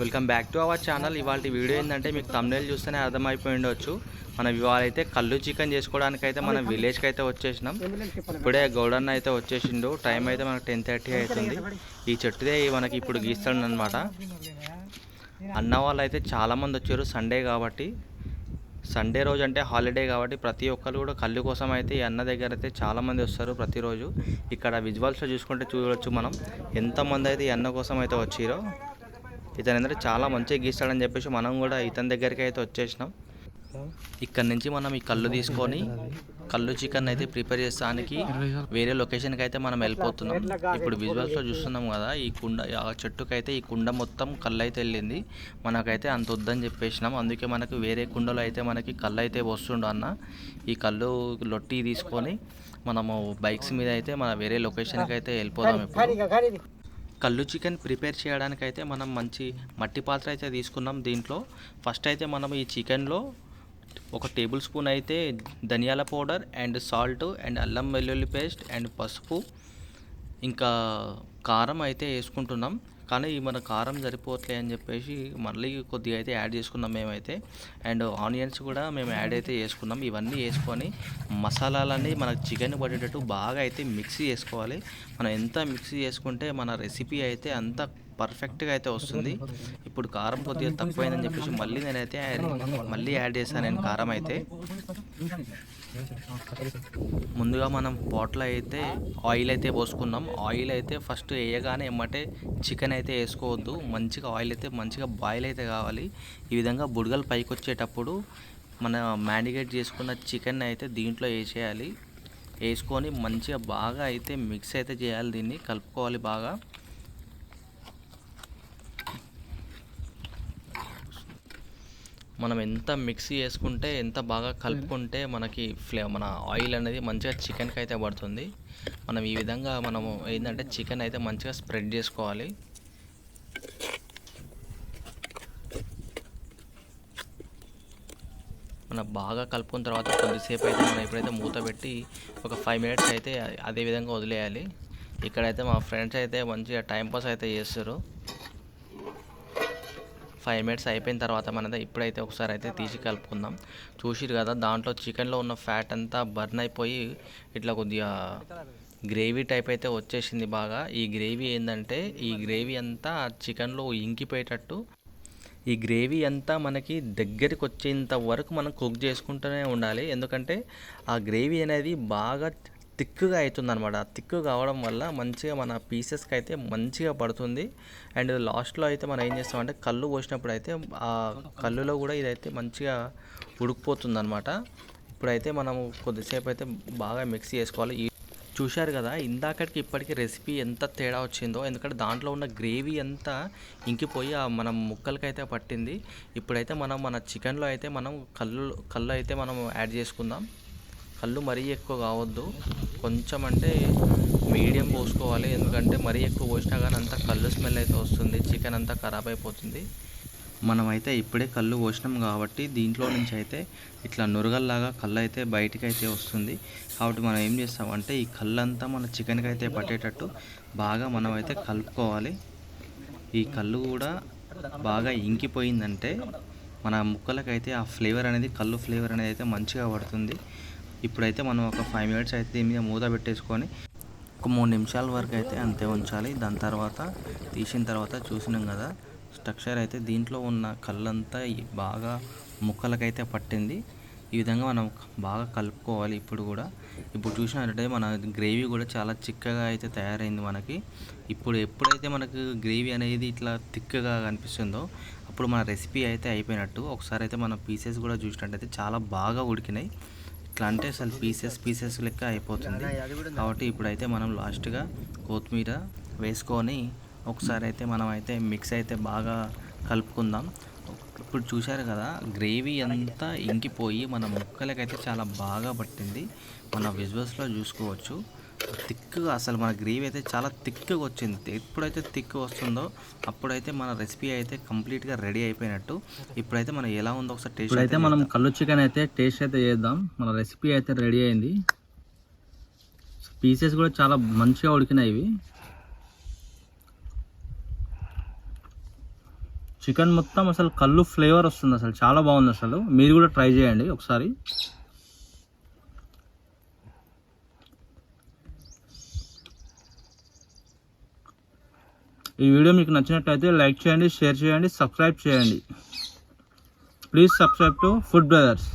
Welcome back to our channel. ఇవాళ video ఏంటంటే మీకు తమిళ చూస్తేనే అర్థమైపోయి ఉండొచ్చు. మనం ఇవాళ అయితే కళ్ళు చికెన్ చేసుకోవడానికి అయితే మనం విలేజ్కి అయితే వచ్చేసినాం. ఇప్పుడే గౌడన్న అయితే వచ్చేసిండు. టైం అయితే మనకు టెన్ థర్టీ అవుతుంది. ఈ చెట్టుదే మనకి ఇప్పుడు గీస్తాడు అనమాట అన్న వాళ్ళు అయితే చాలామంది వచ్చారు సండే కాబట్టి. సండే రోజు అంటే హాలిడే కాబట్టి ప్రతి ఒక్కరు కూడా కళ్ళు కోసం అయితే ఈ అన్న దగ్గర అయితే చాలామంది వస్తారు ప్రతిరోజు. ఇక్కడ విజువల్స్లో చూసుకుంటే చూడవచ్చు మనం. ఎంతమంది అయితే ఈ అన్న కోసం అయితే వచ్చిరో ఇతను ఏంటంటే చాలా మంచిగా గీస్తాడని చెప్పేసి మనం కూడా ఇతని దగ్గరికి అయితే వచ్చేసినాం. ఇక్కడ నుంచి మనం ఈ కళ్ళు తీసుకొని కళ్ళు చికెన్ అయితే ప్రిపేర్ చేస్తానికి వేరే లొకేషన్కి అయితే మనం వెళ్ళిపోతున్నాం. ఇప్పుడు విజువల్స్లో చూస్తున్నాం కదా ఈ కుండ ఆ చెట్టుకి అయితే ఈ కుండ మొత్తం కళ్ళు అయితే వెళ్ళింది. మనకైతే అంత వద్దని చెప్పేసినాం. అందుకే మనకు వేరే కుండలో అయితే మనకి కళ్ళు అయితే వస్తుండు అన్న. ఈ కళ్ళు లొట్టి తీసుకొని మనము బైక్స్ మీద అయితే మన వేరే లొకేషన్కి అయితే వెళ్ళిపోదాం ఇప్పుడు. కళ్ళు చికెన్ ప్రిపేర్ చేయడానికైతే మనం మంచి మట్టి పాత్ర అయితే తీసుకున్నాం దీంట్లో. ఫస్ట్ అయితే మనం ఈ చికెన్లో ఒక టేబుల్ స్పూన్ అయితే ధనియాల పౌడర్ అండ్ సాల్ట్ అండ్ అల్లం వెల్లుల్లి పేస్ట్ అండ్ పసుపు. ఇంకా కారం అయితే వేసుకుంటున్నాం. కానీ మన కారం సరిపోవట్లే అని చెప్పేసి మళ్ళీ కొద్దిగా అయితే యాడ్ చేసుకున్నాం మేమైతే. అండ్ ఆనియన్స్ కూడా మేము యాడ్ అయితే చేసుకున్నాం. ఇవన్నీ వేసుకొని మసాలాలన్నీ మనకు చికెన్ పడేటట్టు బాగా అయితే మిక్సీ చేసుకోవాలి. మనం ఎంత మిక్సీ చేసుకుంటే మన రెసిపీ అయితే అంత పర్ఫెక్ట్గా అయితే వస్తుంది. ఇప్పుడు కారం కొద్దిగా తక్కువైందని చెప్పేసి మళ్ళీ నేనైతే మళ్ళీ యాడ్ చేశాను నేను కారం అయితే. ముందుగా మనం పోట్లో అయితే ఆయిల్ అయితే పోసుకున్నాం ఆయిల్ అయితే ఫస్ట్ వేయగానే ఎమ్మటే చికెన్ అయితే వేసుకోవద్దు. మంచిగా ఆయిల్ అయితే మంచిగా బాయిల్ అయితే కావాలి. ఈ విధంగా బుడగలు పైకి వచ్చేటప్పుడు మన మ్యారినేట్ చేసుకున్న చికెన్ అయితే దీంట్లో వేసేయాలి. వేసుకొని మంచిగా బాగా అయితే మిక్స్ అయితే చేయాలి దీన్ని. కలుపుకోవాలి బాగా. మనం ఎంత మిక్సీ చేసుకుంటే ఎంత బాగా కలుపుకుంటే మనకి ఫ్లే మన ఆయిల్ అనేది మంచిగా చికెన్కి అయితే పడుతుంది. మనం ఈ విధంగా మనము ఏంటంటే చికెన్ అయితే మంచిగా స్ప్రెడ్ చేసుకోవాలి. మనం బాగా కలుపుకున్న తర్వాత కొద్దిసేపు అయితే మనం ఎప్పుడైతే మూత పెట్టి ఒక ఫైవ్ మినిట్స్ అయితే అదే విధంగా వదిలేయాలి. ఇక్కడైతే మా ఫ్రెండ్స్ అయితే మంచిగా టైంపాస్ అయితే చేస్తారు. ఫైవ్ మినిట్స్ అయిపోయిన తర్వాత మనది ఇప్పుడైతే ఒకసారి అయితే తీసి కలుపుకుందాం. చూసిరు కదా దాంట్లో చికెన్లో ఉన్న ఫ్యాట్ అంతా బర్న్ అయిపోయి ఇట్లా కొద్దిగా గ్రేవీ టైప్ అయితే వచ్చేసింది బాగా. ఈ గ్రేవీ ఏంటంటే ఈ గ్రేవీ అంతా చికెన్లో ఇంకిపోయేటట్టు ఈ గ్రేవీ అంతా మనకి దగ్గరికి వచ్చేంత వరకు మనం కుక్ చేసుకుంటూనే ఉండాలి. ఎందుకంటే ఆ గ్రేవీ అనేది బాగా థిక్గా అవుతుంది అనమాట థిక్ కావడం వల్ల మంచిగా మన పీసెస్కి అయితే మంచిగా పడుతుంది. అండ్ లాస్ట్లో అయితే మనం ఏం చేస్తామంటే కళ్ళు పోసినప్పుడు అయితే ఆ కళ్ళులో కూడా ఇదైతే మంచిగా ఉడికిపోతుంది అనమాట ఇప్పుడైతే మనము కొద్దిసేపు అయితే బాగా మిక్స్ చేసుకోవాలి. చూశారు కదా ఇందాకటికి ఇప్పటికి రెసిపీ ఎంత తేడా వచ్చిందో ఎందుకంటే దాంట్లో ఉన్న గ్రేవీ అంతా ఇంకిపోయి ఆ మనం ముక్కలకైతే పట్టింది. ఇప్పుడైతే మనం మన చికెన్లో అయితే మనం కళ్ళు కళ్ళు అయితే మనం యాడ్ చేసుకుందాం. కళ్ళు మరీ ఎక్కువ కావద్దు. కొంచెం అంటే మీడియం పోసుకోవాలి. ఎందుకంటే మరీ ఎక్కువ పోసినా కానీ అంతా కళ్ళు స్మెల్ అయితే వస్తుంది. చికెన్ అంతా ఖరాబ్ అయిపోతుంది. మనమైతే ఇప్పుడే కళ్ళు పోసినాం కాబట్టి దీంట్లో నుంచి అయితే ఇట్లా నురగల్లాగా కళ్ళు అయితే బయటికి అయితే వస్తుంది. కాబట్టి మనం ఏం చేస్తామంటే ఈ కళ్ళంతా మన చికెన్కి అయితే పట్టేటట్టు బాగా మనం అయితే కలుపుకోవాలి. ఈ కళ్ళు కూడా బాగా ఇంకిపోయిందంటే మన ముక్కలకైతే ఆ ఫ్లేవర్ అనేది కళ్ళు ఫ్లేవర్ అనేది అయితే మంచిగా పడుతుంది. ఇప్పుడైతే మనం ఒక ఫైవ్ మినిట్స్ అయితే దీని మీద మూత పెట్టేసుకొని ఒక మూడు నిమిషాల వరకు అయితే అంతే ఉంచాలి. దాని తర్వాత తీసిన తర్వాత చూసినాం కదా స్ట్రక్చర్ అయితే దీంట్లో ఉన్న కళ్ళంతా బాగా ముక్కలకైతే పట్టింది. ఈ విధంగా మనం బాగా కలుపుకోవాలి ఇప్పుడు కూడా. ఇప్పుడు చూసినట్లయితే మన గ్రేవీ కూడా చాలా చిక్కగా అయితే తయారైంది మనకి. ఇప్పుడు ఎప్పుడైతే మనకు గ్రేవీ అనేది ఇట్లా తిక్కగా కనిపిస్తుందో అప్పుడు మన రెసిపీ అయితే అయిపోయినట్టు. ఒకసారి అయితే మన పీసెస్ కూడా చూసినట్టయితే చాలా బాగా ఉడికినాయి. ఇట్లా అంటే అసలు పీసెస్ పీసెస్ లెక్క అయిపోతుంది. కాబట్టి ఇప్పుడైతే మనం లాస్ట్గా కొత్తిమీర వేసుకొని ఒకసారి అయితే మనం అయితే మిక్స్ అయితే బాగా కలుపుకుందాం. ఇప్పుడు చూశారు కదా గ్రేవీ అంతా ఇంకిపోయి మన ముక్కలకైతే చాలా బాగా పట్టింది. మన విజువల్స్లో చూసుకోవచ్చు. థిక్గా అసలు మన గ్రేవీ అయితే చాలా థిక్గా వచ్చింది. ఎప్పుడైతే థిక్ వస్తుందో అప్పుడైతే మన రెసిపీ అయితే కంప్లీట్గా రెడీ అయిపోయినట్టు. ఇప్పుడైతే మనం ఎలా ఉందో ఒకసారి టేస్ట్ ఇప్పుడైతే మనం కళ్ళు చికెన్ అయితే టేస్ట్ అయితే చేద్దాం. మన రెసిపీ అయితే రెడీ అయింది. పీసెస్ కూడా చాలా మంచిగా ఉడికినాయి ఇవి. చికెన్ మొత్తం అసలు కళ్ళు ఫ్లేవర్ వస్తుంది అసలు. చాలా బాగుంది అసలు. మీరు కూడా ట్రై చేయండి ఒకసారి. ఈ వీడియో మీకు నచ్చినట్లయితే లైక్ చేయండి షేర్ చేయండి సబ్స్క్రైబ్ చేయండి. Please subscribe to food brothers.